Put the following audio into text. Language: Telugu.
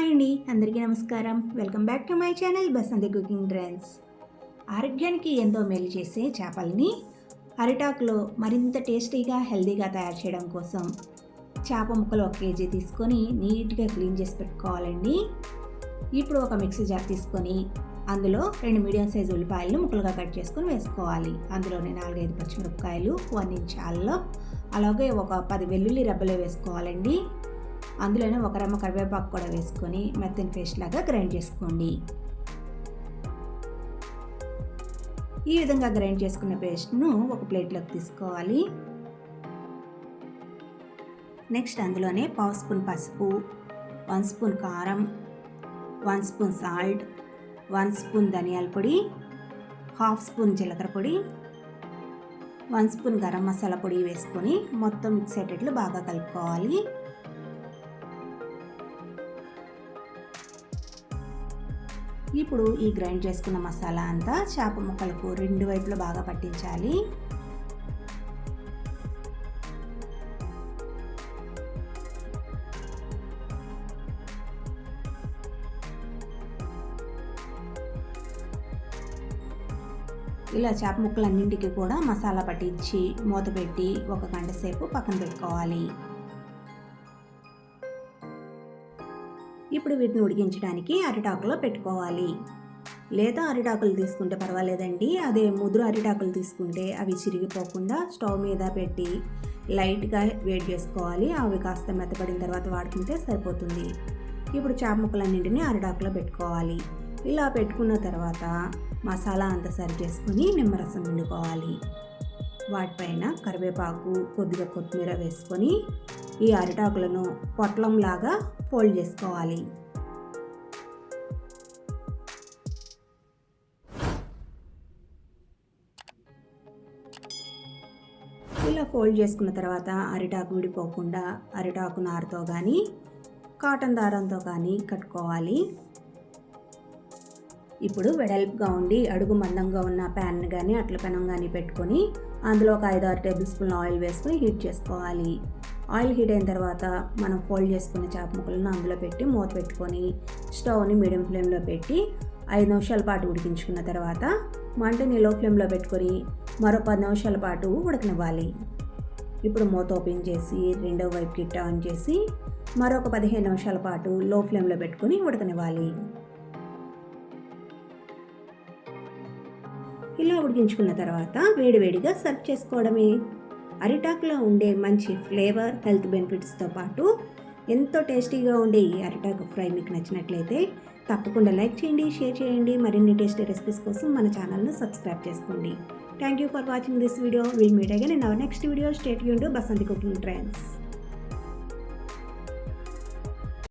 హాయ్ అండి అందరికీ నమస్కారం. Welcome back to my channel Basanti cooking trends. ఆరోగ్యానికి ఎంతో మేలు చేసే చేపల్ని అరిటాకులో మరింత టేస్టీగా హెల్దీగా తయారు చేయడం కోసం చేప ముక్కలు ఒక కేజీ తీసుకొని నీట్గా క్లీన్ చేసి పెట్టుకోవాలండి. ఇప్పుడు ఒక మిక్సీ జార్ తీసుకొని అందులో రెండు మీడియం సైజు ఉల్లిపాయలను ముక్కలుగా కట్ చేసుకొని వేసుకోవాలి. అందులోనే నాలుగైదు పచ్చిమిరపకాయలు వన్ ఇంచ్ అల్లం అలాగే ఒక పది వెల్లుల్లి రెబ్బలు వేసుకోవాలండి. అందులోనే ఒక రమ్మ కరివేపాకు కూడా వేసుకొని మెత్తని పేస్ట్ లాగా గ్రైండ్ చేసుకోండి. ఈ విధంగా గ్రైండ్ చేసుకున్న పేస్ట్ను ఒక ప్లేట్లోకి తీసుకోవాలి. నెక్స్ట్ అందులోనే పావు స్పూన్ పసుపు వన్ స్పూన్ కారం one spoon salt one spoon ధనియాల పొడి హాఫ్ స్పూన్ జీలకర్ర పొడి వన్ స్పూన్ గరం మసాలా పొడి వేసుకొని మొత్తం మిక్స్ అయ్యేటట్లు బాగా కలుపుకోవాలి. ఇప్పుడు ఈ గ్రైండ్ చేసుకున్న మసాలా అంతా చేప ముక్కలకు రెండు వైపులు బాగా పట్టించాలి. ఇలా చేప ముక్కలన్నింటికి కూడా మసాలా పట్టించి మూత పెట్టి ఒక గంట సేపు పక్కన పెట్టుకోవాలి. ఇప్పుడు వీటిని ఉడికించడానికి అరిటాకులో పెట్టుకోవాలి. లేదా అరిటాకులు తీసుకుంటే పర్వాలేదండి. అదే ముదురు అరిటాకులు తీసుకుంటే అవి చిరిగిపోకుండా స్టవ్ మీద పెట్టి లైట్గా వేడి చేసుకోవాలి. అవి కాస్త మెత్తపడిన తర్వాత వాడుకుంటే సరిపోతుంది. ఇప్పుడు చేప ముక్కలన్నింటినీ అరిటాకులో పెట్టుకోవాలి. ఇలా పెట్టుకున్న తర్వాత మసాలా అంతా సరి చేసుకుని నిమ్మరసం వండుకోవాలి వాటిపైన కరివేపాకు కొద్దిగా కొత్తిమీర వేసుకొని ఈ అరిటాకులను పొట్లంలాగా ఫోల్డ్ చేసుకోవాలి. ఇలా ఫోల్డ్ చేసుకున్న తర్వాత అరిటాకు విడిపోకుండా అరిటాకు నారతో కానీ కాటన్ దారంతో కానీ కట్టుకోవాలి. ఇప్పుడు వెడల్పుగా ఉండి అడుగు మందంగా ఉన్న ప్యాన్ కానీ అట్ల పెనం కానీ పెట్టుకొని అందులో ఒక ఐదు ఆరు టేబుల్ స్పూన్ ఆయిల్ వేసుకొని హీట్ చేసుకోవాలి. ఆయిల్ హీట్ అయిన తర్వాత మనం ఫోల్డ్ చేసుకున్న చేప ముక్కలను అందులో పెట్టి మూత పెట్టుకొని స్టవ్ని మీడియం ఫ్లేమ్లో పెట్టి ఐదు నిమిషాల పాటు ఉడికించుకున్న తర్వాత మంటని లో ఫ్లేమ్లో పెట్టుకొని మరో పది నిమిషాల పాటు ఉడకనివ్వాలి. ఇప్పుడు మూత ఓపెన్ చేసి రెండో వైపుకి టర్న్ చేసి మరొక పదిహేను నిమిషాల పాటు లో ఫ్లేమ్లో పెట్టుకొని ఉడకనివ్వాలి. ఇలా ఉడికించుకున్న తర్వాత వేడివేడిగా సర్వ్ చేసుకోవడమే. అరిటాకులో ఉండే మంచి ఫ్లేవర్ హెల్త్ బెనిఫిట్స్తో పాటు ఎంతో టేస్టీగా ఉండే ఈ అరిటాకు ఫ్రై మీకు నచ్చినట్లయితే తప్పకుండా లైక్ చేయండి షేర్ చేయండి. మరిన్ని టేస్టీ రెసిపీస్ కోసం మన ఛానల్ను సబ్స్క్రైబ్ చేసుకోండి. Thank you for watching this video will meet again in our next video stay Yoon Basanti cooking trends